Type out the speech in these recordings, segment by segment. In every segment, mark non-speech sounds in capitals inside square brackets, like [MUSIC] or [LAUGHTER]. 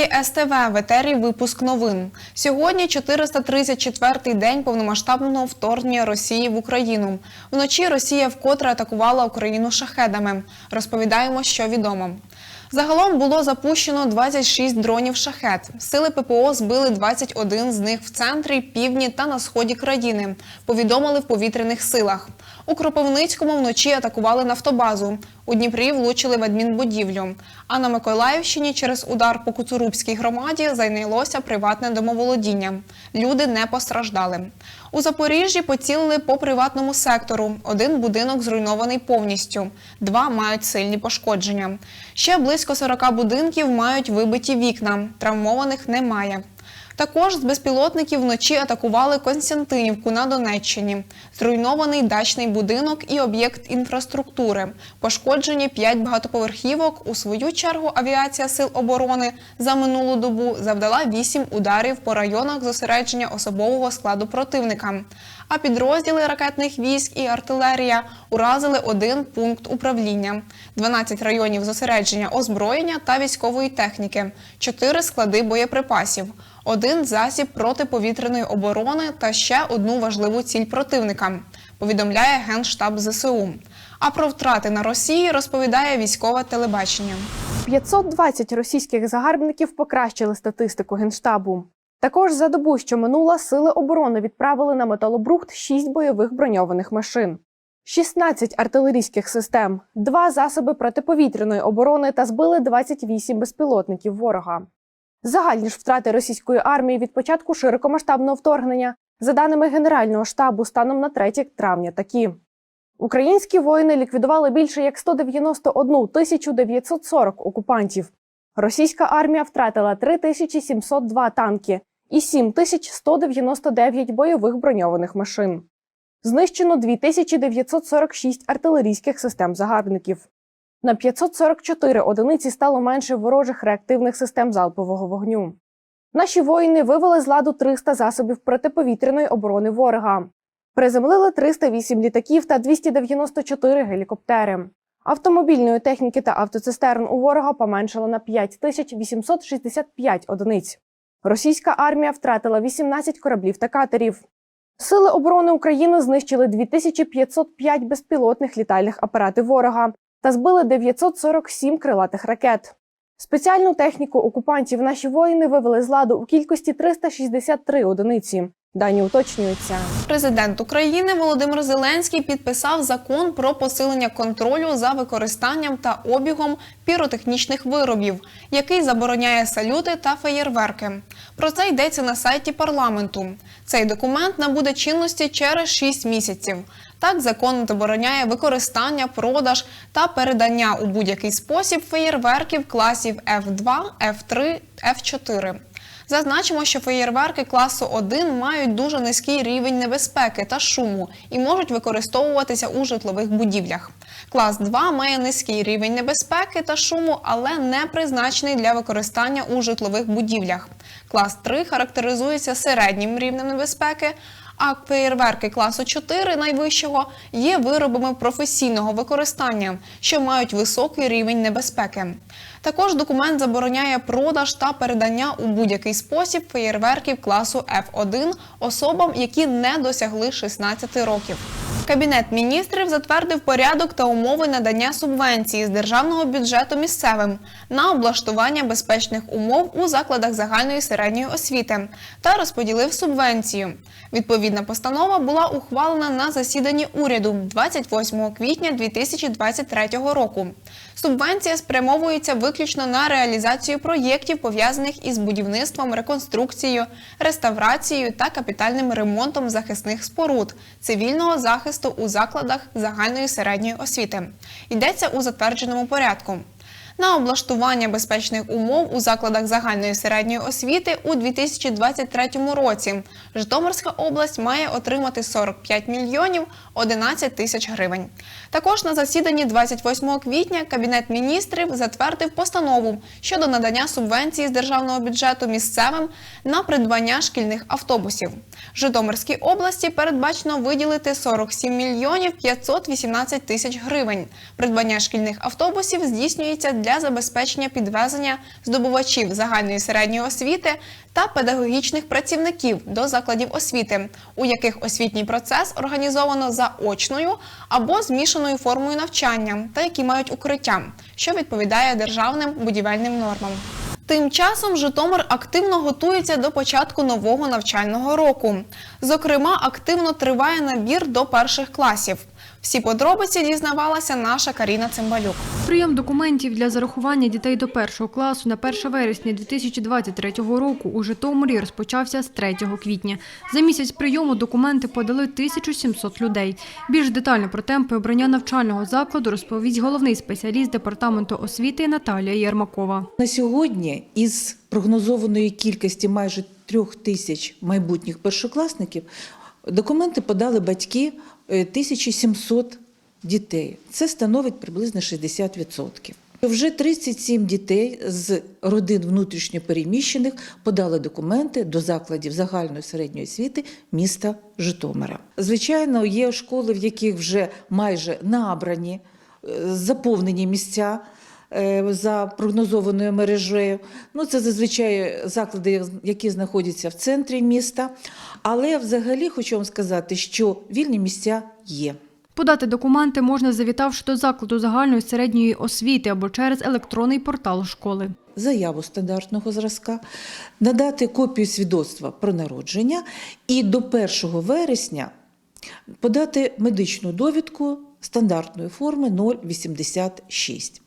Телеканалі СТВ в етері Випуск новин. Сьогодні 434-й день повномасштабного вторгнення Росії в Україну. Вночі Росія вкотре атакувала Україну шахедами. Розповідаємо, що відомо. Загалом було запущено 26 дронів шахет. Сили ППО збили 21 з них в центрі, півдні та на сході країни. Повідомили в повітряних силах. У Кропивницькому вночі атакували нафтобазу. У Дніпрі влучили в адмінбудівлю. А на Миколаївщині через удар по Куцурубській громаді зайнялося приватне домоволодіння. Люди не постраждали. У Запоріжжі поцілили по приватному сектору. Один будинок зруйнований повністю, два мають сильні пошкодження. Ще близько 40 будинків мають вибиті вікна. Травмованих немає. Також з безпілотників вночі атакували Константинівку на Донеччині. Зруйнований дачний будинок і об'єкт інфраструктури. Пошкоджені 5 багатоповерхівок. У свою чергу авіація сил оборони за минулу добу завдала 8 ударів по районах зосередження особового складу противника. А підрозділи ракетних військ і артилерія уразили один пункт управління, 12 районів зосередження озброєння та військової техніки, 4 склади боєприпасів, один засіб протиповітряної оборони та ще одну важливу ціль противника. Повідомляє Генштаб ЗСУ. А про втрати на Росії розповідає військове телебачення. 520 російських загарбників покращили статистику генштабу. Також за добу, що минула, сили оборони відправили на металобрухт 6 бойових броньованих машин, 16 артилерійських систем, 2 засоби протиповітряної оборони та збили 28 безпілотників ворога. Загальні ж втрати російської армії від початку широкомасштабного вторгнення, за даними Генерального штабу, станом на 3 травня такі. Українські воїни ліквідували більше як 191 тисячу 940 окупантів. Російська армія втратила 3702 танки і 7199 бойових броньованих машин. Знищено 2946 артилерійських систем загарбників. На 544 одиниці стало менше ворожих реактивних систем залпового вогню. Наші воїни вивели з ладу 300 засобів протиповітряної оборони ворога. Приземлили 308 літаків та 294 гелікоптери. Автомобільної техніки та автоцистерн у ворога поменшало на 5865 одиниць. Російська армія втратила 18 кораблів та катерів. Сили оборони України знищили 2505 безпілотних літальних апаратів ворога та збили 947 крилатих ракет. Спеціальну техніку окупантів наші воїни вивели з ладу у кількості 363 одиниці. Дані уточнюються. Президент України Володимир Зеленський підписав закон про посилення контролю за використанням та обігом піротехнічних виробів, який забороняє салюти та феєрверки. Про це йдеться на сайті парламенту. Цей документ набуде чинності через 6 місяців. Так, закон забороняє використання, продаж та передання у будь-який спосіб феєрверків класів F2, F3, F4. Зазначимо, що феєрверки класу 1 мають дуже низький рівень небезпеки та шуму і можуть використовуватися у житлових будівлях. Клас 2 має низький рівень небезпеки та шуму, але не призначений для використання у житлових будівлях. Клас 3 характеризується середнім рівнем небезпеки. А феєрверки класу 4 найвищого є виробами професійного використання, що мають високий рівень небезпеки. Також документ забороняє продаж та передання у будь-який спосіб феєрверків класу F1 особам, які не досягли 16 років. Кабінет міністрів затвердив порядок та умови надання субвенції з державного бюджету місцевим на облаштування безпечних умов у закладах загальної середньої освіти та розподілив субвенцію. Відповідна постанова була ухвалена на засіданні уряду 28 квітня 2023 року. Субвенція спрямовується виключно на реалізацію проєктів, пов'язаних із будівництвом, реконструкцією, реставрацією та капітальним ремонтом захисних споруд, цивільного захисту у закладах загальної середньої освіти. Йдеться у затвердженому порядку. На облаштування безпечних умов у закладах загальної середньої освіти у 2023 році Житомирська область має отримати 45 мільйонів 11 тисяч гривень. Також на засіданні 28 квітня Кабінет міністрів затвердив постанову щодо надання субвенції з державного бюджету місцевим на придбання шкільних автобусів. Житомирській області передбачено виділити 47 мільйонів 518 тисяч гривень. Придбання шкільних автобусів здійснюється для забезпечення підвезення здобувачів загальної середньої освіти та педагогічних працівників до закладів освіти, у яких освітній процес організовано за очною або змішаною формою навчання, та які мають укриття, що відповідає державним будівельним нормам. Тим часом Житомир активно готується до початку нового навчального року. Зокрема, активно триває набір до перших класів. Всі подробиці дізнавалася наша Каріна Цимбалюк. Прийом документів для зарахування дітей до першого класу на 1 вересня 2023 року у Житомирі розпочався з 3 квітня. За місяць прийому документи подали 1700 людей. Більш детально про темпи обрання навчального закладу розповість головний спеціаліст департаменту освіти Наталія Єрмакова. На сьогодні із прогнозованої кількості майже трьох тисяч майбутніх першокласників документи подали батьки 1700 дітей. Це становить приблизно 60%. Вже 37 дітей з родин внутрішньопереміщених подали документи до закладів загальної середньої освіти міста Житомира. Звичайно, є школи, в яких вже майже набрані, е, заповнені місця е, за прогнозованою мережею. Ну, це зазвичай заклади, які знаходяться в центрі міста. Але взагалі хочу вам сказати, що вільні місця є. Подати документи можна, завітавши до закладу загальної середньої освіти або через електронний портал школи. заяву стандартного зразка, надати копію свідоцтва про народження і до 1 вересня подати медичну довідку стандартної форми 086.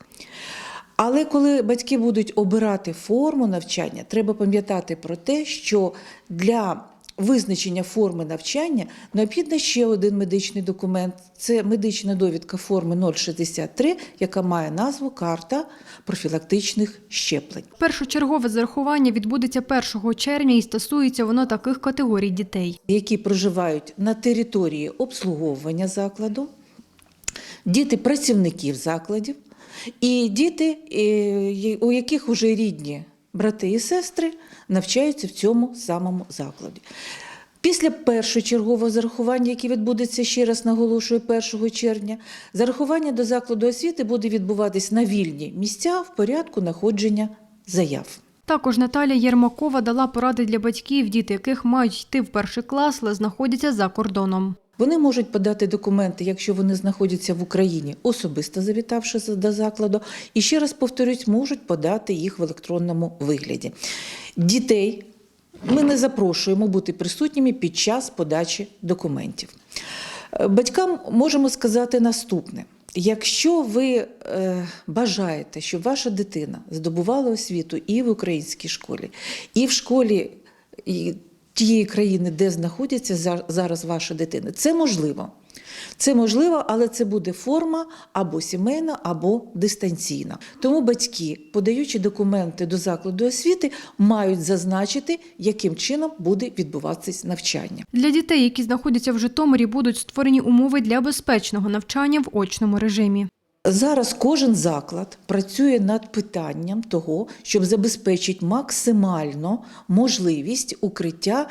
Але коли батьки будуть обирати форму навчання, треба пам'ятати про те, що для визначення форми навчання необхідно ще один медичний документ. Це медична довідка форми 063, яка має назву Карта профілактичних щеплень. Першочергове зарахування відбудеться 1 червня і стосується воно таких категорій дітей. які проживають на території обслуговування закладу, діти працівників закладів і діти, у яких вже рідні брати і сестри навчаються в цьому самому закладі. Після першочергового зарахування, яке відбудеться ще раз наголошую 1 червня, зарахування до закладу освіти буде відбуватись на вільні місця в порядку находження заяв. Також Наталія Єрмакова дала поради для батьків, діти яких мають йти в перший клас, але знаходяться за кордоном. Вони можуть подати документи, якщо вони знаходяться в Україні, особисто завітавши до закладу. І ще раз повторюсь, можуть подати їх в електронному вигляді. Дітей ми не запрошуємо бути присутніми під час подачі документів. Е, Батькам можемо сказати наступне. Якщо ви е, бажаєте, щоб ваша дитина здобувала освіту і в українській школі, і в школі тієї країни, де знаходиться за- зараз ваша дитина, це можливо. Це можливо, але це буде форма або сімейна, або дистанційна. Тому батьки, подаючи документи до закладу освіти, мають зазначити, яким чином буде відбуватися навчання. Для дітей, які знаходяться в Житомирі, будуть створені умови для безпечного навчання в очному режимі. Зараз кожен заклад працює над питанням того, щоб забезпечити максимально можливість укриття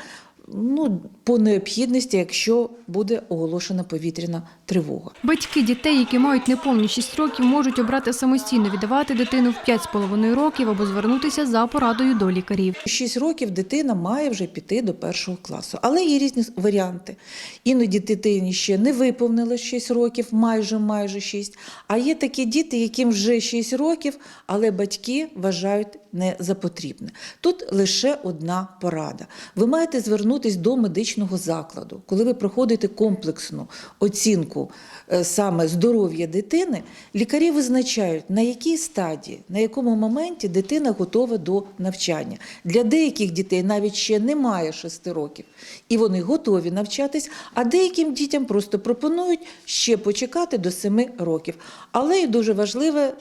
ну, по необхідності, якщо буде оголошена повітряна тривога. Батьки дітей, які мають неповні 6 років, можуть обрати самостійно віддавати дитину в 5,5 років або звернутися за порадою до лікарів. У 6 років дитина має вже піти до першого класу, але є різні варіанти. Іноді дитині ще не виповнилось 6 років, майже майже 6. А є такі діти, яким вже 6 років, але батьки вважають не за потрібне. Тут лише одна порада. Ви маєте звернутися до медичного закладу, коли ви проходите комплексну оцінку е, саме здоров'я дитини, лікарі визначають, на якій стадії, на якому моменті дитина готова до навчання. Для деяких дітей навіть ще немає 6 років, і вони готові навчатись, а деяким дітям просто пропонують ще почекати до 7 років. Але і дуже важлива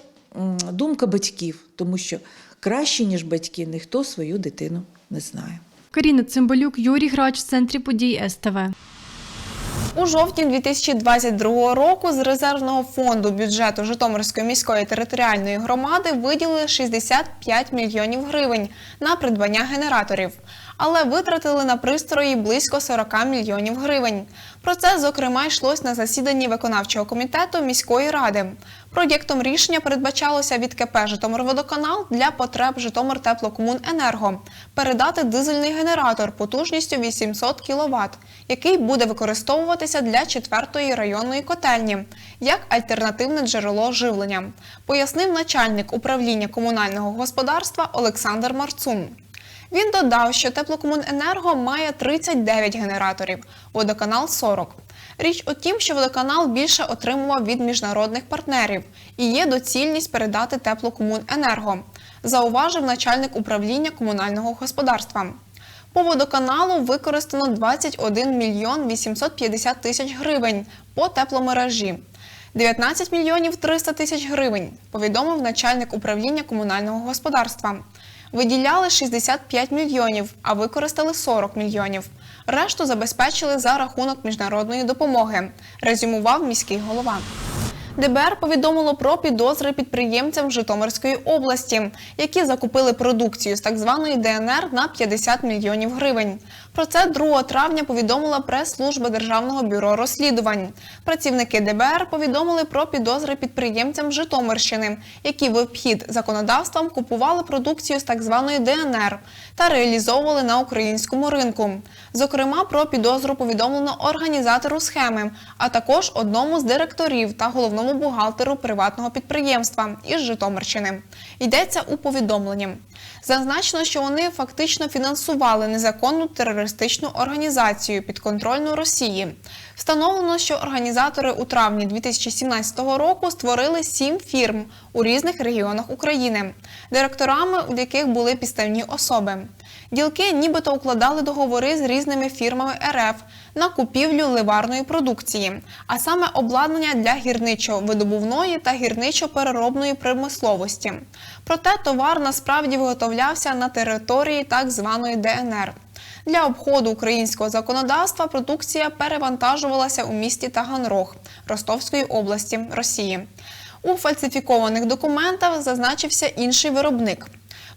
думка батьків, тому що краще, ніж батьки, ніхто свою дитину не знає. Каріна Цимбалюк, Юрій Грач, в центрі подій СТВ. У жовтні 2022 року з резервного фонду бюджету Житомирської міської територіальної громади виділили 65 мільйонів гривень на придбання генераторів, але витратили на пристрої близько 40 мільйонів гривень. Про це, зокрема, йшлось на засіданні виконавчого комітету міської ради. Проєктом рішення передбачалося від КП «Житомирводоканал» для потреб Житомир Теплокомуненерго передати дизельний генератор потужністю 800 кВт, який буде використовуватися для 4-ї районної котельні як альтернативне джерело живлення, пояснив начальник управління комунального господарства Олександр Марцун. Він додав, що теплокомуненерго має 39 генераторів, водоканал 40. Річ у тім, що водоканал більше отримував від міжнародних партнерів і є доцільність передати теплокомуненерго, зауважив начальник управління комунального господарства. По водоканалу використано 21 мільйон 850 тисяч гривень по тепломережі. 19 мільйонів 300 тисяч гривень, повідомив начальник управління комунального господарства. Виділяли 65 мільйонів, а використали 40 мільйонів. Решту забезпечили за рахунок міжнародної допомоги, резюмував міський голова. ДБР повідомило про підозри підприємцям Житомирської області, які закупили продукцію з так званої ДНР на 50 мільйонів гривень. Про це 2 травня повідомила прес-служба Державного бюро розслідувань. Працівники ДБР повідомили про підозри підприємцям Житомирщини, які в обхід законодавством купували продукцію з так званої ДНР та реалізовували на українському ринку. Зокрема, про підозру повідомлено організатору схеми, а також одному з директорів та головному бухгалтеру приватного підприємства із Житомирщини. Йдеться у повідомленні. Зазначено, що вони фактично фінансували незаконну терористичну організацію підконтрольну Росії. Встановлено, що організатори у травні 2017 року створили сім фірм у різних регіонах України, директорами у яких були підставні особи. Ділки нібито укладали договори з різними фірмами РФ на купівлю ливарної продукції, а саме обладнання для гірничо-видобувної та гірничо-переробної промисловості. Проте товар насправді виготовлявся на території так званої ДНР. Для обходу українського законодавства продукція перевантажувалася у місті Таганрог Ростовської області Росії. У фальсифікованих документах зазначився інший виробник.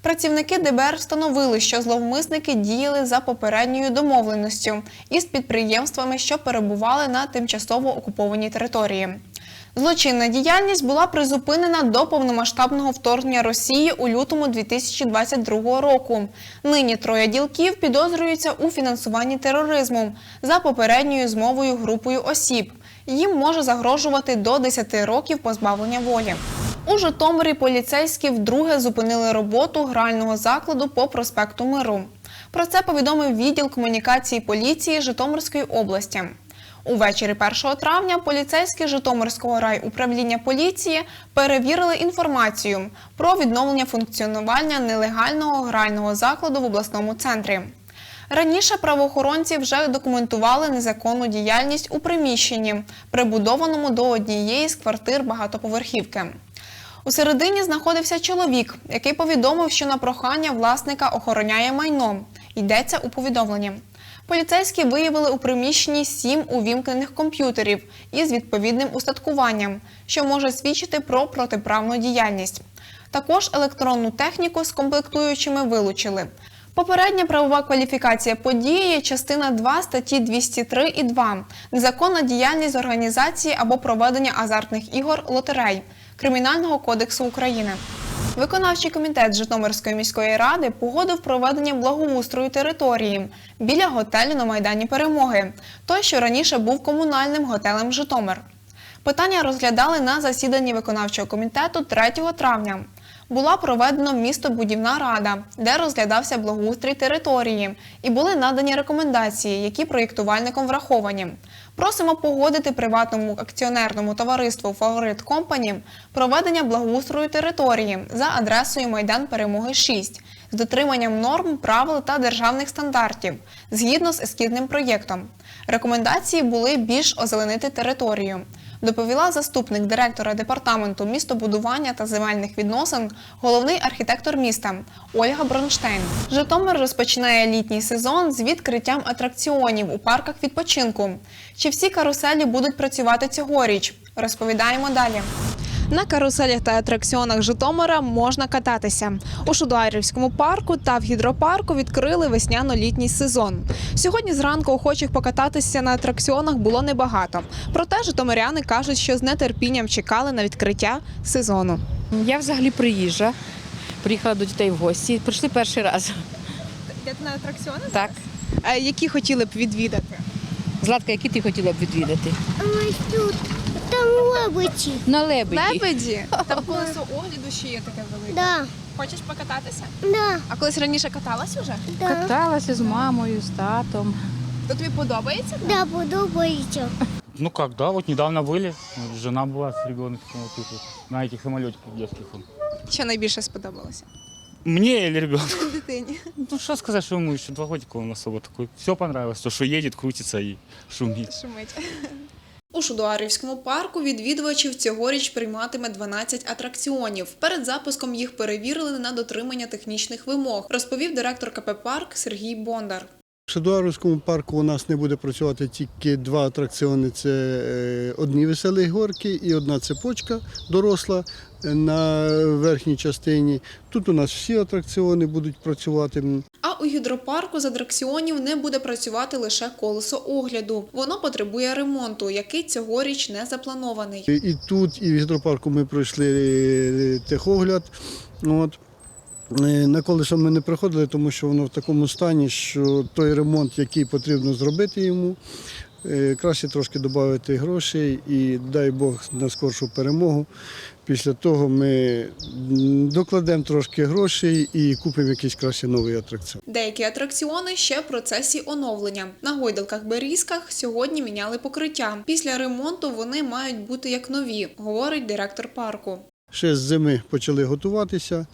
Працівники ДБР встановили, що зловмисники діяли за попередньою домовленістю із підприємствами, що перебували на тимчасово окупованій території. Злочинна діяльність була призупинена до повномасштабного вторгнення Росії у лютому 2022 року. Нині троє ділків підозрюються у фінансуванні тероризму за попередньою змовою групою осіб. Їм може загрожувати до 10 років позбавлення волі. У Житомирі поліцейські вдруге зупинили роботу грального закладу по проспекту Миру. Про це повідомив відділ комунікації поліції Житомирської області. Увечері 1 травня поліцейські Житомирського райуправління поліції перевірили інформацію про відновлення функціонування нелегального грального закладу в обласному центрі. Раніше правоохоронці вже документували незаконну діяльність у приміщенні, прибудованому до однієї з квартир багатоповерхівки. У середині знаходився чоловік, який повідомив, що на прохання власника охороняє майно. Йдеться у повідомленні. Поліцейські виявили у приміщенні сім увімкнених комп'ютерів із відповідним устаткуванням, що може свідчити про протиправну діяльність. Також електронну техніку з комплектуючими вилучили. Попередня правова кваліфікація події, частина 2 статті 203 і 2 незаконна діяльність організації або проведення азартних ігор лотерей Кримінального кодексу України. Виконавчий комітет Житомирської міської ради погодив проведення благоустрою території біля готелю на Майдані Перемоги, той, що раніше був комунальним готелем Житомир. Питання розглядали на засіданні виконавчого комітету 3 травня. Була проведена містобудівна рада, де розглядався благоустрій території, і були надані рекомендації, які проєктувальником враховані. Просимо погодити приватному акціонерному товариству Фаворит Компані проведення благоустрою території за адресою Майдан Перемоги 6 з дотриманням норм, правил та державних стандартів згідно з ескідним проєктом. Рекомендації були більш озеленити територію. Доповіла заступник директора департаменту містобудування та земельних відносин, головний архітектор міста Ольга Бронштейн. Житомир розпочинає літній сезон з відкриттям атракціонів у парках відпочинку. Чи всі каруселі будуть працювати цьогоріч? Розповідаємо далі. На каруселях та атракціонах Житомира можна кататися. У Шудуарівському парку та в гідропарку відкрили весняно-літній сезон. Сьогодні зранку охочих покататися на атракціонах було небагато. Проте житомиряни кажуть, що з нетерпінням чекали на відкриття сезону. Я взагалі приїжджа. Приїхала до дітей в гості. Прийшли перший раз. Йдете на атракціони? Так. Які хотіли б відвідати? Златка, які ти хотіла б відвідати? Ось тут там лебеді. На лебеді. Лебеді. Там колесо огляду ще є таке велике. Да, Хочеш покататися? да, А колись раніше каталась уже? да, Каталася з мамою, з татом. То тобі подобається? да, подобається. Ну как, да, вот недавно были. Вот Жена была с ребенком вот тут вот, на этих самолетиках детских. вот. Що найбільше сподобалося? Мне или ребенку? [LAUGHS] Дитині. Ну что сказать, что ему еще два годика он особо такой. Все понравилось, то, что едет, крутится и шумит. Шумить. У Шудуарівському парку відвідувачів цьогоріч прийматиме 12 атракціонів. Перед запуском їх перевірили на дотримання технічних вимог, розповів директор КП «Парк» Сергій Бондар. В Шедуарівському парку у нас не буде працювати тільки два атракціони: це е, одні веселі горки і одна цепочка доросла на верхній частині. Тут у нас всі атракціони будуть працювати. А у гідропарку з атракціонів не буде працювати лише колесо огляду. Воно потребує ремонту, який цьогоріч не запланований. І тут, і в гідропарку ми пройшли е, техогляд. От. Е, На колесо ми не приходили, тому що воно в такому стані, що той ремонт, який потрібно зробити йому, е, краще трошки додати грошей і дай Бог на скоршу перемогу. Після того ми докладемо трошки грошей і купимо якийсь краще новий атракціон. Деякі атракціони ще в процесі оновлення. На гойдалках Берізках сьогодні міняли покриття. Після ремонту вони мають бути як нові, говорить директор парку. Ще з зими почали готуватися,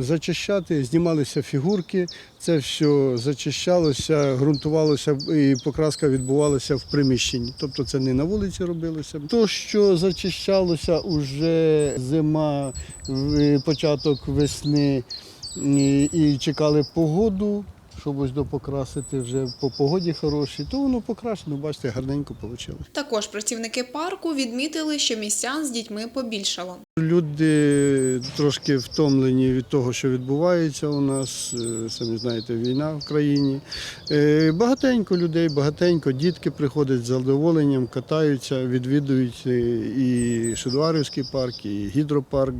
зачищати, знімалися фігурки. Це все зачищалося, ґрунтувалося і покраска відбувалася в приміщенні. Тобто це не на вулиці робилося. То, що зачищалося уже зима, початок весни і чекали погоду. Щоб ось допокрасити вже по погоді хорошій, то воно покрашено, бачите, гарненько вийшло. Також працівники парку відмітили, що містян з дітьми побільшало. Люди трошки втомлені від того, що відбувається у нас. Е, Самі знаєте, війна в країні. Е, Багатенько людей, багатенько дітки приходять з задоволенням, катаються, відвідують е, і Шедуарівський парк, і гідропарк.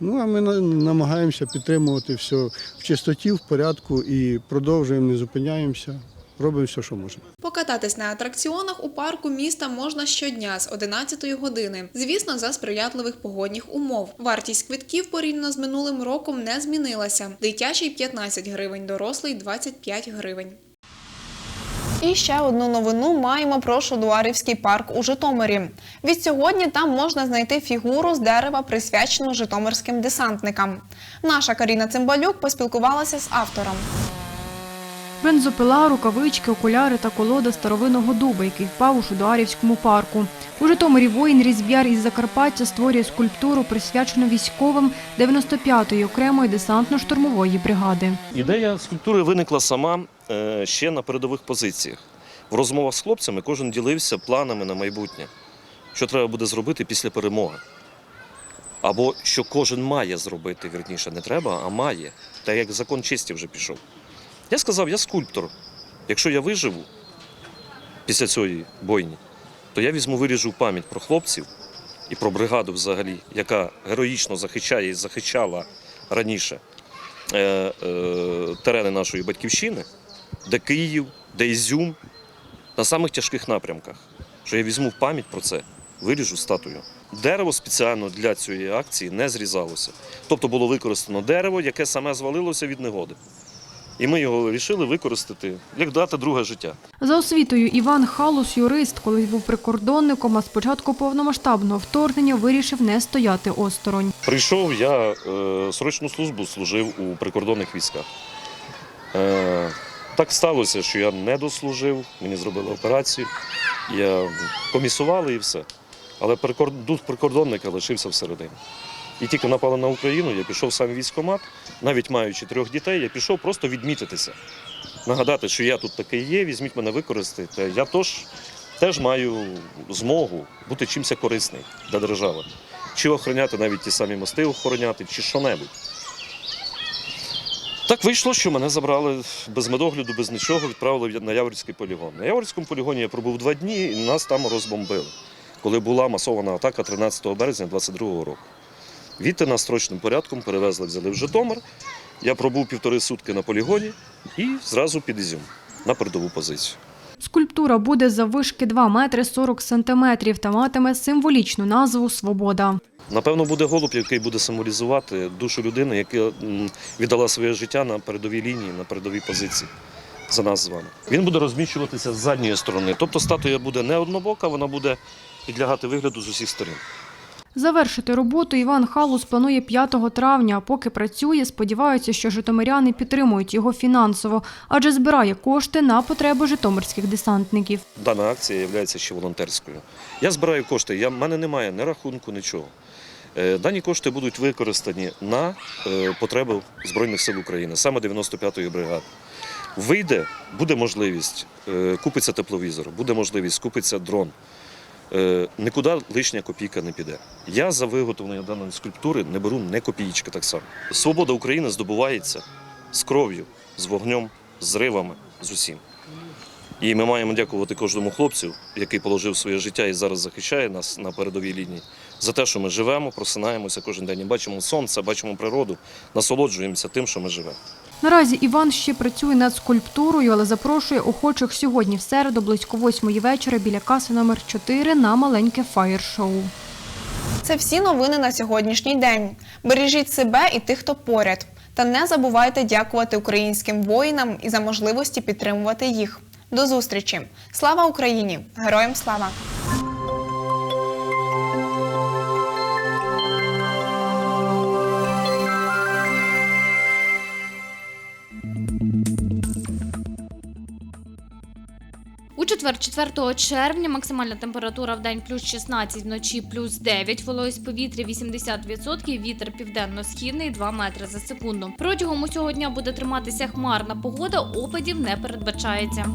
Ну а ми на- намагаємося підтримувати все в чистоті, в порядку і продовжуємо, не зупиняємося, робимо все, що можемо. Покататись на атракціонах у парку міста можна щодня з 11 години. Звісно, за сприятливих погодних умов. Вартість квитків порівняно з минулим роком не змінилася. Дитячий 15 гривень, дорослий 25 гривень. І ще одну новину маємо про Шодуарівський парк у Житомирі. Від сьогодні там можна знайти фігуру з дерева, присвячену житомирським десантникам. Наша Каріна Цимбалюк поспілкувалася з автором. Бензопила, рукавички, окуляри та колода старовинного дуба, який впав у Шудуарівському парку. У Житомирі воїн Різб'яр із Закарпаття створює скульптуру, присвячену військовим 95-ї окремої десантно-штурмової бригади. Ідея скульптури виникла сама е, ще на передових позиціях. В розмовах з хлопцями кожен ділився планами на майбутнє, що треба буде зробити після перемоги. Або що кожен має зробити, вірніше, не треба, а має. Так як закон честі вже пішов. Я сказав, я скульптор. Якщо я виживу після цієї бойні, то я візьму виріжу пам'ять про хлопців і про бригаду взагалі, яка героїчно захищає і захищала раніше е, е, терени нашої батьківщини, де Київ, де Ізюм, на самих тяжких напрямках. Що я візьму пам'ять про це, виріжу статую. Дерево спеціально для цієї акції не зрізалося. Тобто було використано дерево, яке саме звалилося від негоди. І ми його вирішили використати, як дати друге життя. За освітою Іван Халус, юрист, колись був прикордонником, а з початку повномасштабного вторгнення вирішив не стояти осторонь. Прийшов, я е, срочну службу служив у прикордонних військах. Е, так сталося, що я не дослужив, мені зробили операцію, я комісували і все. Але прикор- дух прикордонника лишився всередині. І тільки напали на Україну, я пішов сам в військкомат, навіть маючи трьох дітей, я пішов просто відмітитися. Нагадати, що я тут такий є, візьміть мене використати. Я тож теж маю змогу бути чимось корисний для держави. чи охороняти навіть ті самі мости охороняти, чи що-небудь. Так вийшло, що мене забрали без медогляду, без нічого, відправили на Яворівський полігон. На Яворівському полігоні я пробув два дні і нас там розбомбили, коли була масована атака 13 березня 2022 року. Відти нас строчним порядком перевезли, взяли в Житомир. Я пробув півтори сутки на полігоні і зразу під Ізюм на передову позицію. Скульптура буде заввишки 2 метри 40 сантиметрів та матиме символічну назву «Свобода». Напевно, буде голуб, який буде символізувати душу людини, яка віддала своє життя на передовій лінії, на передовій позиції за нас з вами. Він буде розміщуватися з задньої сторони. Тобто статуя буде не однобока, вона буде підлягати вигляду з усіх сторін. Завершити роботу Іван Халус планує 5 травня, поки працює, сподіваються, що житомиряни підтримують його фінансово, адже збирає кошти на потреби житомирських десантників. Дана акція є ще волонтерською. Я збираю кошти, я, в мене немає ні рахунку, нічого. Е, Дані кошти будуть використані на е, потреби Збройних сил України, саме 95-ї бригади. Вийде, буде можливість, е, купиться тепловізор, буде можливість, купиться дрон. Е, Нікуди лишня копійка не піде. Я за виготовлення даної скульптури не беру ні копійки так само. Свобода України здобувається з кров'ю, з вогнем, з зривами, з усім. І ми маємо дякувати кожному хлопцю, який положив своє життя і зараз захищає нас на передовій лінії, за те, що ми живемо, просинаємося кожен день бачимо сонце, бачимо природу, насолоджуємося тим, що ми живемо. Наразі Іван ще працює над скульптурою, але запрошує охочих сьогодні в середу близько восьмої вечора біля каси номер 4 на маленьке фаєр-шоу. Це всі новини на сьогоднішній день. Бережіть себе і тих, хто поряд. Та не забувайте дякувати українським воїнам і за можливості підтримувати їх. До зустрічі! Слава Україні! Героям слава! Четвер, 4 червня, максимальна температура в день плюс 16, вночі плюс 9, вологість повітря 80%, вітер південно-східний 2 метри за секунду. Протягом усього дня буде триматися хмарна погода, опадів не передбачається.